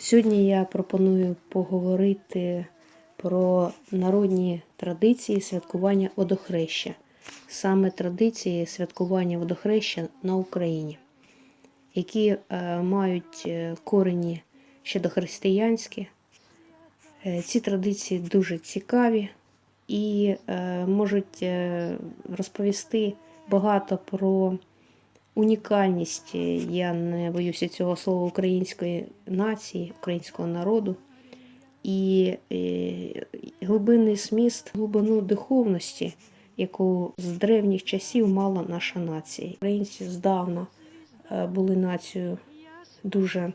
Сьогодні я пропоную поговорити про народні традиції святкування водохреща, саме традиції святкування водохреща на Україні, які е, мають е, корені ще дохристиянські. Е, Ці традиції дуже цікаві і можуть розповісти багато про унікальність, я не боюся цього слова, української нації, українського народу і е, глибинний зміст, глибину духовності, яку з древніх часів мала наша нація. Українці здавна е, були нацією дуже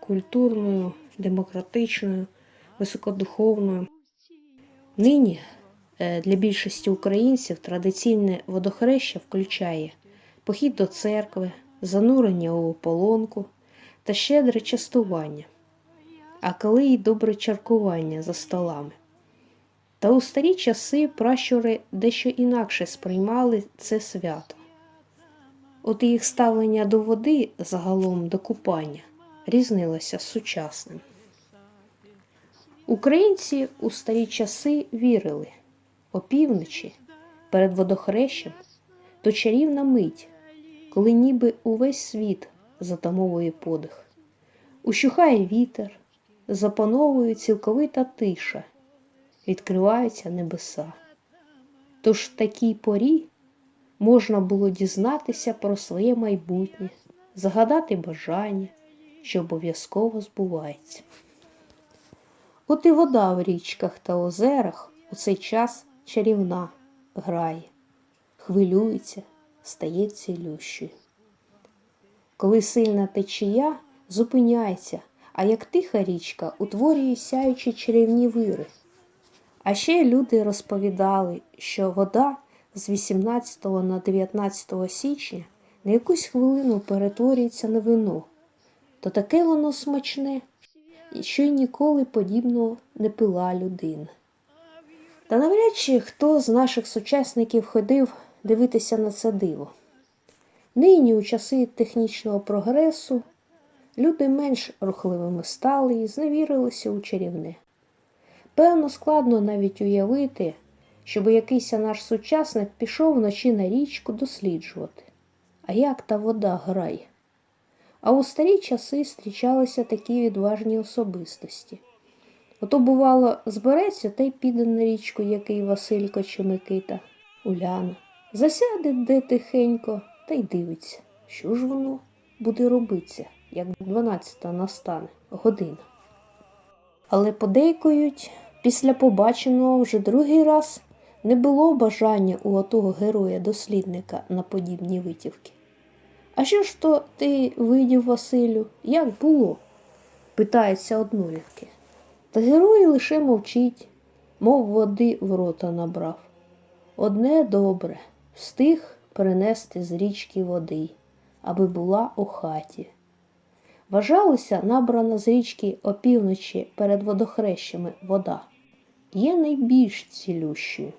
культурною, демократичною, високодуховною. Нині е, для більшості українців традиційне водохреща включає похід до церкви, занурення у ополонку та щедре частування, а коли й добре чаркування за столами. Та у старі часи пращури дещо інакше сприймали це свято. От їх ставлення до води загалом до купання різнилося з сучасним. Українці у старі часи вірили опівночі перед водохрещем то чарівна мить, коли ніби увесь світ затамовує подих. Ущухає вітер, запановує цілковита тиша, відкриваються небеса. Тож в такій порі можна було дізнатися про своє майбутнє, загадати бажання, що обов'язково збувається. От і вода в річках та озерах у цей час чарівна грає, хвилюється, стає цілющою. Коли сильна течія зупиняється, а як тиха річка утворює сяючі чарівні вири. А ще люди розповідали, що вода з 18 на 19 січня на якусь хвилину перетворюється на вино, то таке воно смачне, що й ніколи подібного не пила людина. Та навряд чи хто з наших сучасників ходив дивитися на це диво. Нині, у часи технічного прогресу, люди менш рухливими стали і зневірилися у чарівне. Певно, складно навіть уявити, щоб якийсь наш сучасник пішов вночі на річку досліджувати, а як та вода грає. А у старі часи зустрічалися такі відважні особистості. Ото, бувало, збереться та й піде на річку який Василько чи Микита, Уляна, засяде де тихенько та й дивиться, що ж воно буде робитися, як дванадцята настане година. Але подейкують, після побаченого вже другий раз не було бажання у отого героя-дослідника на подібні витівки. А що ж то ти видів, Василю, як було? питаються однолітки. Та герой лише мовчить, мов води в рота набрав. Одне добре встиг перенести з річки води, аби була у хаті. Вважалося, набрана з річки опівночі перед водохрещами вода, є найбільш цілющою.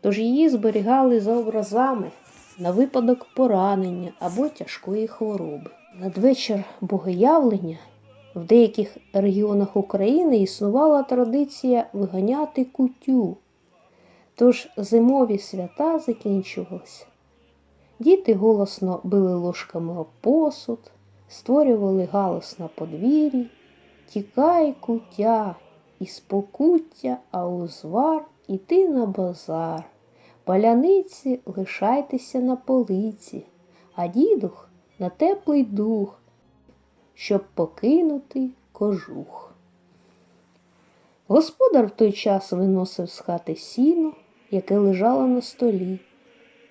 Тож її зберігали за образами на випадок поранення або тяжкої хвороби. Надвечір богоявлення в деяких регіонах України існувала традиція виганяти кутю. Тож зимові свята закінчувалися. Діти голосно били ложками об посуд, створювали галас на подвір'ї, тікай кутя, із покуття, а узвар іти на базар. Паляниці лишайтеся на полиці, а дідух на теплий дух, щоб покинути кожух. Господар в той час виносив з хати сіно, яке лежало на столі,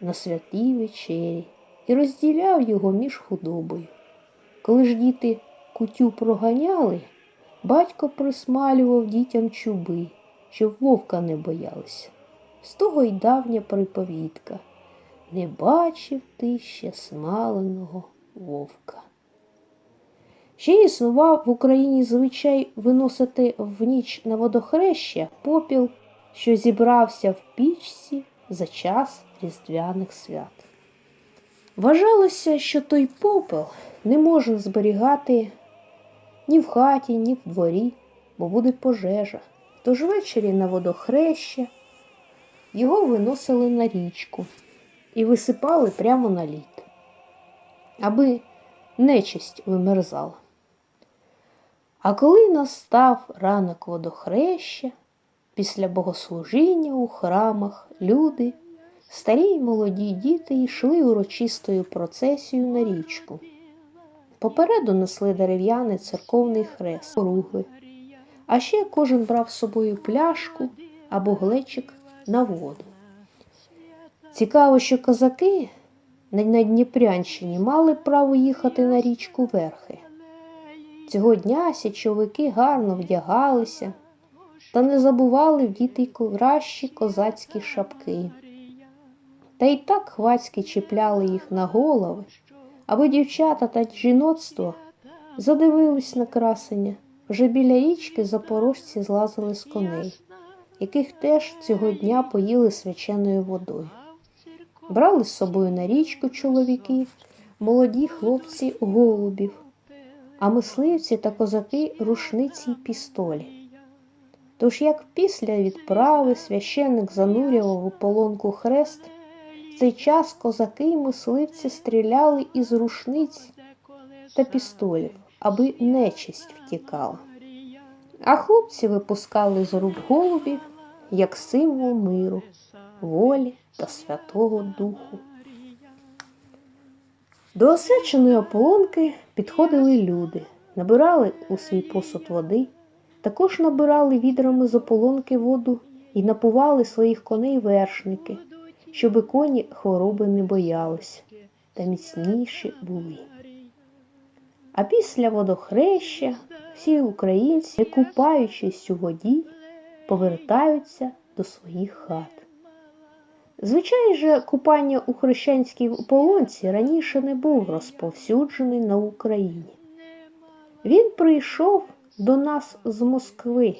на святій вечері, і розділяв його між худобою. Коли ж діти кутю проганяли, батько присмалював дітям чуби, щоб вовка не боялися. З того й давня приповідка не бачив ти ще смаленого вовка. Ще існував в Україні звичай виносити в ніч на водохреща попіл, що зібрався в пічці за час різдвяних свят. Вважалося, що той попел не можна зберігати ні в хаті, ні в дворі, бо буде пожежа. Тож ввечері на водохреща його виносили на річку і висипали прямо на лід, аби нечисть вимерзала. А коли настав ранок водохреща, після богослужіння у храмах люди, старі й молоді діти йшли урочистою процесією на річку. Попереду несли дерев'яний церковний хрест, поруги, а ще кожен брав з собою пляшку або глечик на воду. Цікаво, що козаки на Дніпрянщині мали право їхати на річку верхи. Цього дня січовики гарно вдягалися та не забували вдіти й кращі козацькі шапки. Та й так хвацьки чіпляли їх на голови, аби дівчата та жіноцтво задивились на красення. Вже біля річки запорожці злазили з коней, яких теж цього дня поїли свяченою водою. Брали з собою на річку чоловіки, молоді хлопці голубів, а мисливці та козаки рушниці й пістолі. Тож, як після відправи священник занурював у полонку хрест, в цей час козаки й мисливці стріляли із рушниць та пістолів, аби нечисть втікала. А хлопці випускали з рук голубів як символ миру, волі та Святого Духу. До освяченої ополонки підходили люди, набирали у свій посуд води, також набирали відрами з ополонки воду і напували своїх коней вершники, щоби коні хвороби не боялися та міцніші були. А після водохреща всі українці, купаючись у воді, повертаються до своїх хат. Звичай же, купання у хрещенській ополонці раніше не був розповсюджений на Україні. Він прийшов до нас з Москви.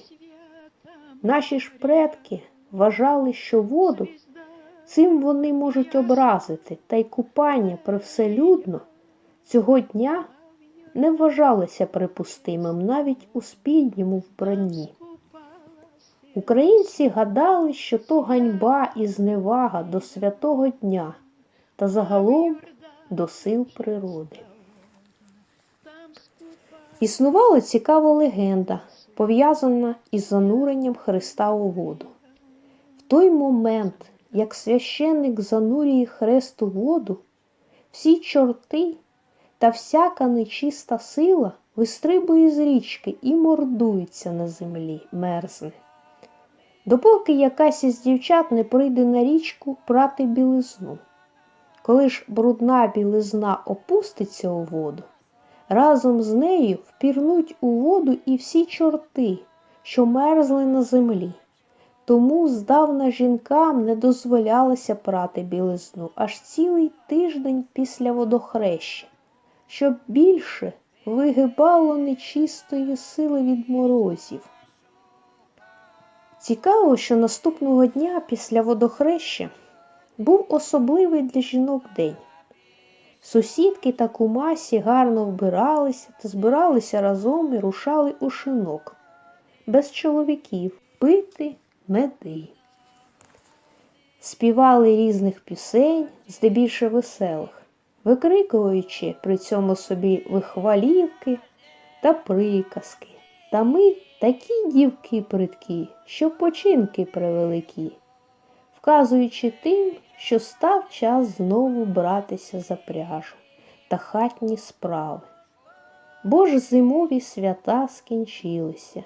Наші ж предки вважали, що воду цим вони можуть образити, та й купання привселюдно цього дня не вважалося припустимим навіть у спідньому вбранні. Українці гадали, що то ганьба і зневага до святого дня та загалом до сил природи. Існувала цікава легенда, пов'язана із зануренням Христа у воду. В той момент, як священник занурює хрест у воду, всі чорти та всяка нечиста сила вистрибує з річки і мордується на землі, мерзне. Допоки якась із дівчат не прийде на річку прати білизну. Коли ж брудна білизна опуститься у воду, разом з нею впірнуть у воду і всі чорти, що мерзли на землі. Тому здавна жінкам не дозволялося прати білизну аж цілий тиждень після водохреща, щоб більше вигибало нечистої сили від морозів. Цікаво, що наступного дня після водохреща був особливий для жінок день. Сусідки та кумасі гарно вбиралися та збиралися разом і рушали у шинок, без чоловіків пити меди. Співали різних пісень, здебільше веселих, викрикуючи при цьому собі вихвалівки та приказки. Та ми такі дівки приткі, що починки превеликі, вказуючи тим, що став час знову братися за пряжу та хатні справи. Бо ж зимові свята скінчилися,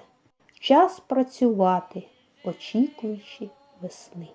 час працювати, очікуючи весни.